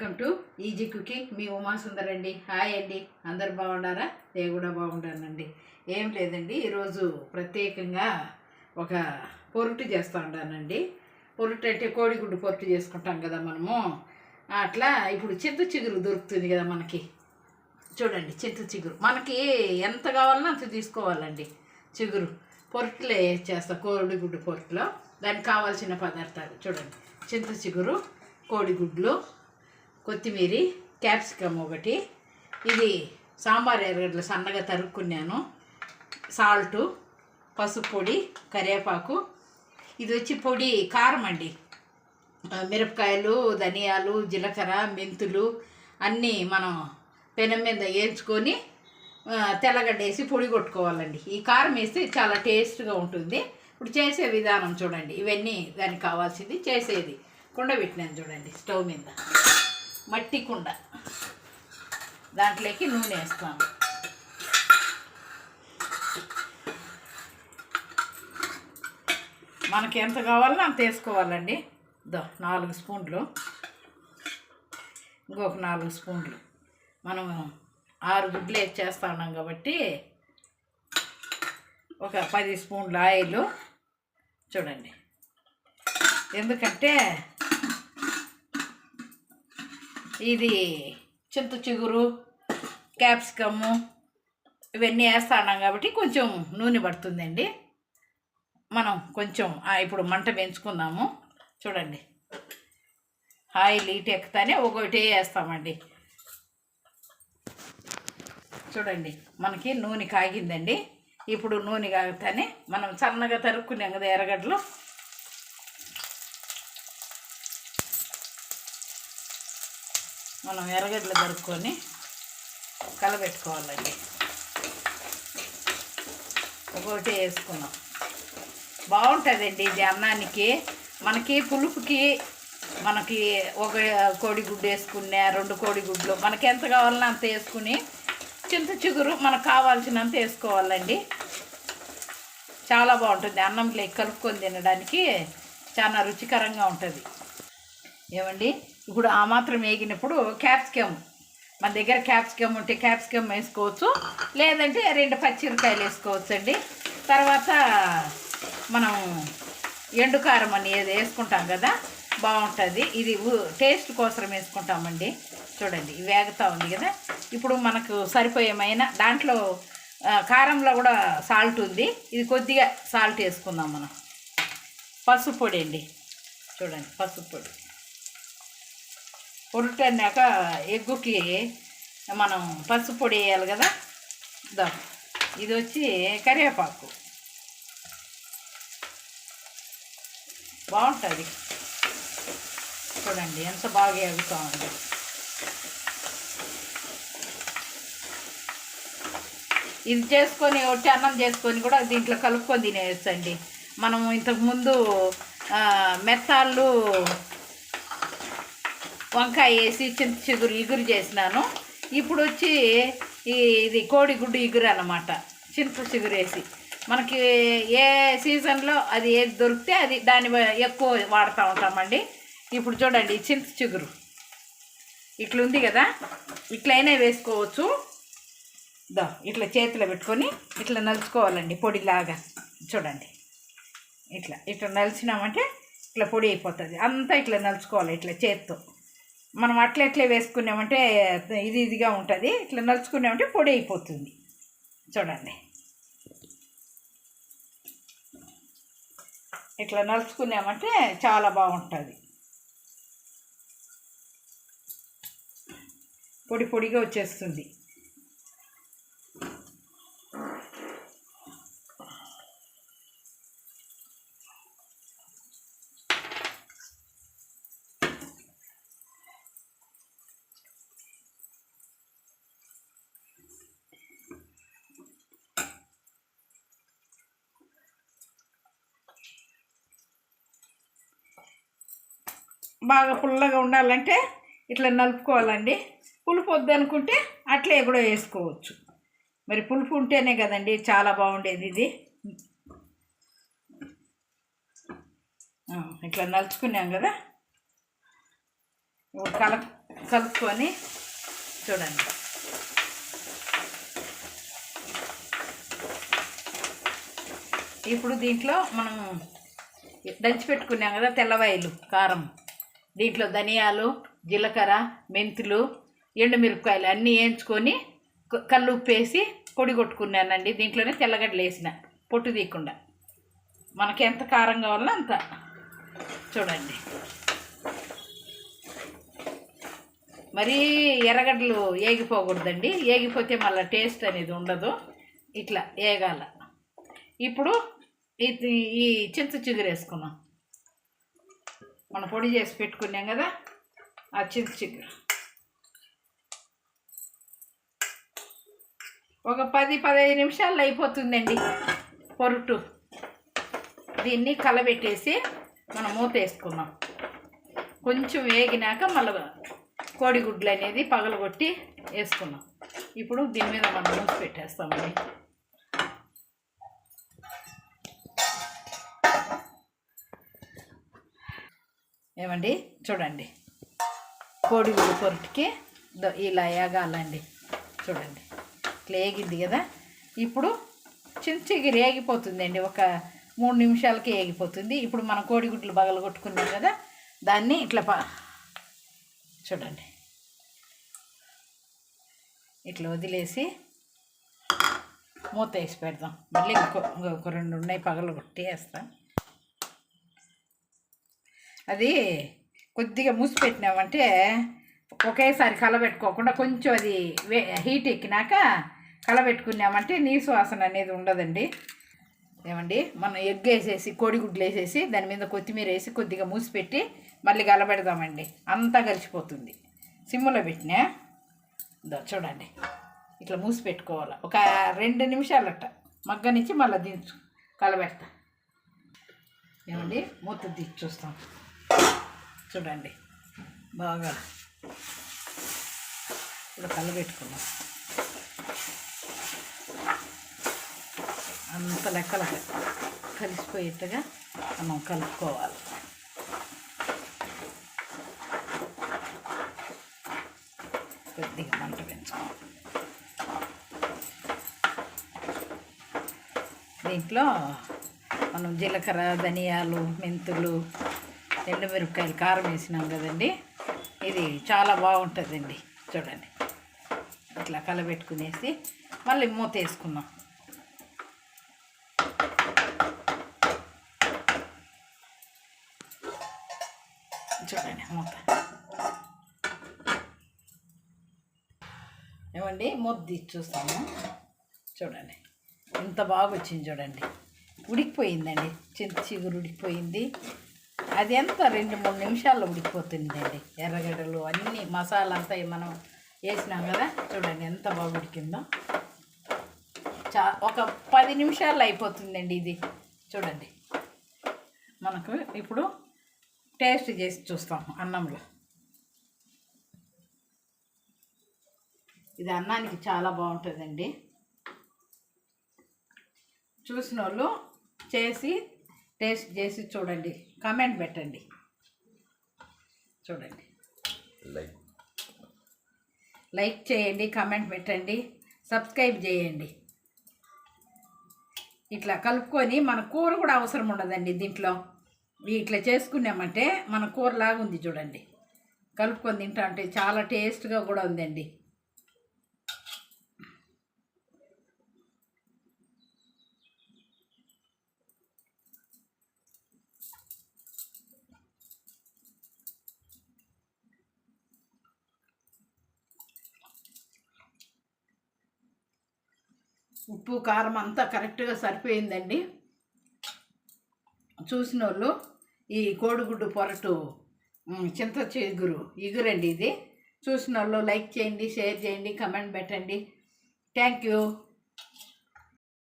Welcome to easy cooking. మీ ఉమా సుందర్ అండి hi అండి. అందరు బాగున్నారా? నేను కూడా బాగుంటానండి. ఏం లేదండి. ఈరోజు ప్రత్యేకంగా ఒక పొరుటు చేస్తూ ఉంటానండి. పొరుటు అంటే కోడిగుడ్డు పొరుటు చేసుకుంటాం కదా మనము. అట్లా ఇప్పుడు చింత చిగురు దొరుకుతుంది కదా మనకి. చూడండి చింత చిగురు. మనకి ఎంత కావాలన్నా అంత తీసుకోవాలండి. చిగురు. పొరుట్లే చేస్తా కోడిగుడ్డు పొరట్లో. దానికి కావాల్సిన పదార్థాలు చూడండి. చింత చిగురు కోడిగుడ్లు కొత్తిమీర క్యాప్సికమ్ ఒకటి. ఇది సాంబార్ ఎర్రగడ్డలు సన్నగా తరుక్కున్నాను. సాల్టు పసుపు పొడి కరివేపాకు. ఇది వచ్చి పొడి కారం అండి. మిరపకాయలు ధనియాలు జీలకర్ర మెంతులు అన్నీ మనం పెనం మీద వేయించుకొని తెల్లగడ్డ వేసి పొడి కొట్టుకోవాలండి. ఈ కారం వేస్తే చాలా టేస్ట్గా ఉంటుంది. ఇప్పుడు చేసే విధానం చూడండి. ఇవన్నీ దానికి కావాల్సింది చేసేది. కుండబెట్టినాను చూడండి స్టవ్ మీద. మట్టి కుండ. దాంట్లోకి నూనె వేస్తాను మనకి ఎంత కావాలో అంత వేసుకోవాలండి. దో నాలుగు స్పూన్లు. ఇంకొక నాలుగు స్పూన్లు. మనం ఆరు గుడ్లు వేసేస్తా ఉన్నాం కాబట్టి ఒక పది స్పూన్లు ఆయిల్. చూడండి. ఎందుకంటే ఇది చింత చిగురు క్యాప్సికము ఇవన్నీ వేస్తా ఉన్నాం కాబట్టి కొంచెం నూనె పడుతుందండి. మనం కొంచెం ఇప్పుడు మంట పెంచుకుందాము చూడండి. ఆయిల్ ఇటు ఎక్కుతానే ఒకటే వేస్తామండి. చూడండి మనకి నూనె కాగిందండి. ఇప్పుడు నూనె కాగుతానే మనం సన్నగా తరుక్కున్నాం కదా ఎర్రగడ్డలు. మనం ఎర్రగడ్డలు దొరుకుని కలబెట్టుకోవాలండి. ఒకటి వేసుకున్నాం బాగుంటుందండి ఇది అన్నానికి. మనకి పులుపుకి మనకి ఒక కోడిగుడ్డు వేసుకున్నా రెండు కోడిగుడ్లు మనకి ఎంత కావాలన్నా అంత వేసుకుని చింత చిగురు మనకు కావాల్సినంత వేసుకోవాలండి. చాలా బాగుంటుంది. అన్నంలో కలుపుకొని తినడానికి చాలా రుచికరంగా ఉంటుంది. ఏమండి? ఇప్పుడు ఆ మాత్రం వేగినప్పుడు క్యాప్సికమ్. మన దగ్గర క్యాప్సికమ్ ఉంటే క్యాప్సికమ్ వేసుకోవచ్చు. లేదంటే రెండు పచ్చిమిరకాయలు వేసుకోవచ్చు అండి తర్వాత మనం ఎండుకారం అని ఏది వేసుకుంటాం కదా బాగుంటుంది. ఇది టేస్ట్ కోసం వేసుకుంటామండి. చూడండి వేగుతూ ఉంది కదా. ఇప్పుడు మనకు సరిపోయేమైనా దాంట్లో కారంలో కూడా సాల్ట్ ఉంది. ఇది కొద్దిగా సాల్ట్ వేసుకుందాం మనం. పసుపు పొడి అండి. చూడండి పసుపు పొడి. ఉరుటన్నాక ఎగ్గుకి మనం పసుపు పొడి వేయాలి కదా? దా ఇది వచ్చి కరివేపాకు. బాగుంటుంది. చూడండి ఎంత బాగా ఎగుతా ఉంది. ఇది చేసుకొని ఒట్టి అన్నం చేసుకొని కూడా దీంట్లో కలుపుకొని తినేయచ్చండి. మనం ఇంతకుముందు మెత్తాళ్ళు వంకాయ వేసి చింత చిగురు ఇగురు చేసినాను. ఇప్పుడు వచ్చి ఈ ఇది కోడిగుడ్డు ఇగురు అనమాట చింత చిగురు వేసి. మనకి ఏ సీజన్లో అది ఏది దొరికితే అది దాని ఎక్కువ వాడుతూ ఉంటామండి. ఇప్పుడు చూడండి చింత చిగురు. ఇట్లా ఉంది కదా? ఇట్లయినా వేసుకోవచ్చు. దా ఇట్లా చేతిలో పెట్టుకొని ఇట్లా నలుచుకోవాలండి పొడిలాగా. చూడండి. ఇట్లా ఇట్లా నలిచినామంటే ఇట్లా పొడి అయిపోతుంది. అంతా ఇట్లా నలుచుకోవాలి ఇట్లా చేత్తో. మనం అట్లా ఎట్లా వేసుకున్నామంటే ఇది ఇదిగా ఉంటుంది. ఇట్లా నలుచుకున్నామంటే పొడి అయిపోతుంది. చూడండి. ఇట్లా నలుచుకున్నామంటే చాలా బాగుంటుంది. పొడి పొడిగా వచ్చేస్తుంది. బాగా పుల్లగా ఉండాలంటే ఇట్లా నలుపుకోవాలండి. పులుపు వద్దనుకుంటే అట్లే కూడా వేసుకోవచ్చు. మరి పులుపు ఉంటేనే కదండి చాలా బాగుండేది ఇది. ఇట్లా నలుచుకున్నాం కదా. కల కలుపుకొని చూడండి. ఇప్పుడు దీంట్లో మనం దంచి పెట్టుకున్నాం కదా తెల్లవాయిలు కారం. దీంట్లో ధనియాలు జీలకర్ర మెంతులు ఎండుమిరపకాయలు అన్నీ వేయించుకొని కళ్ళు ఉప్పేసి పొడి కొట్టుకున్నానండి. దీంట్లోనే తెల్లగడ్డలు వేసిన. పొట్టు తీయకుండా. మనకి ఎంత కారం కావాలో అంత. చూడండి. మరీ ఎర్రగడ్డలు ఏగిపోకూడదండి. ఏగిపోతే మళ్ళీ టేస్ట్ అనేది ఉండదు. ఇట్లా ఏగాల. ఇప్పుడు ఇది ఈ చింత చిగురు వేసుకున్నాం. మనం పొడి చేసి పెట్టుకున్నాం కదా ఆ చింత చిగురు. ఒక పది పదహైదు నిమిషాల్లో అయిపోతుందండి పొరుటు. దీన్ని కలబెట్టేసి మనం మూత వేసుకున్నాం కొంచెం వేగినాక మళ్ళీ కోడిగుడ్లు అనేది పగలగొట్టి వేసుకున్నాం ఇప్పుడు దీని మీద మనం మూసి పెట్టేస్తామండి. ఏమండి? చూడండి. కోడిగుడ్డు పొరటికి ద- ఇలా ఏగాలండి చూడండి. ఇట్లా ఏగింది కదా? ఇప్పుడు చించిగిరి ఏగిపోతుందండి. ఒక మూడు నిమిషాలకి ఏగిపోతుంది. ఇప్పుడు మనం కోడిగుడ్లు బగలు కొట్టుకున్నాం కదా? దాన్ని ఇట్లా ప చూడండి. ఇట్లా వదిలేసి మూత వేసి పెడదాం. మళ్ళీ ఇంకో ఇంకొక రెండు ఉన్నాయి పగలు కొట్టి వేస్తాం అది కొద్దిగా మూసి పెట్టినామంటే ఒకేసారి కలబెట్టుకోకుండా కొంచెం అది వే హీట్ ఎక్కినాక కలబెట్టుకున్నామంటే నీసు వాసన అనేది ఉండదండి. ఏమండి? మనం ఎగ్ వేసేసి కోడిగుడ్లు వేసేసి దాని మీద కొత్తిమీర వేసి కొద్దిగా మూసి పెట్టి మళ్ళీ కలబెడదామండి. అంతా కలిసిపోతుంది. సిమ్లో పెట్టినా? ఇదో చూడండి. ఇట్లా మూసి పెట్టుకోవాలి ఒక రెండు నిమిషాలట. మగ్గనిచ్చి మళ్ళీ దించు. కలబెడతా. ఏమండి? మూత తీసి చూస్తాం. చూడండి. బాగా ఇప్పుడు కలబెట్టుకున్నాం అంత లెక్కల కలిసిపోయేట్టుగా మనం కలుపుకోవాలి. కొద్దిగా మంట పెంచుకోవాలి. దీంట్లో మనం జీలకర్ర ధనియాలు మెంతులు ఎండుమిరపకాయలు కారం వేసినాం కదండి. ఇది చాలా బాగుంటుందండి. చూడండి. ఇట్లా కలబెట్టుకునేసి మళ్ళీ మూత వేసుకున్నాం చూడండి మూత. ఏమండి? మూత చూస్తాము. చూడండి. ఎంత బాగా వచ్చింది చూడండి. ఉడికిపోయిందండి. చింత చిగురు ఉడికిపోయింది. అది ఎంత? రెండు మూడు నిమిషాల్లో ఉడికిపోతుందండి. ఎర్రగడ్డలు అన్నీ మసాలా అంతా మనం వేసినాం కదా? చూడండి ఎంత బాగా ఉడికిందో. చా ఒక పది నిమిషాల్లో అయిపోతుందండి ఇది. చూడండి. మనకు ఇప్పుడు టేస్ట్ చేసి చూస్తాం అన్నంలో. ఇది అన్నానికి చాలా బాగుంటుందండి. చూసిన వాళ్ళు చేసి టేస్ట్ చేసి చూడండి. కామెంట్ పెట్టండి. చూడండి. లైక్. లైక్ చేయండి కామెంట్ పెట్టండి సబ్స్క్రైబ్ చేయండి. ఇట్లా కలుపుకొని మన కూర కూడా అవసరం ఉండదండి దీంట్లో. ఇట్లా చేసుకున్నామంటే మన కూర లాగా ఉంది చూడండి. కలుపుకొని తింటా అంటే చాలా టేస్ట్గా కూడా ఉందండి. ఉప్పు కారం అంతా కరెక్ట్గా సరిపోయిందండి. చూసిన వాళ్ళు ఈ కోడిగుడ్డు పొరటు చింత చిగురు ఇగురండి ఇది. చూసిన వాళ్ళు లైక్ చేయండి షేర్ చేయండి కమెంట్ పెట్టండి. Thank you.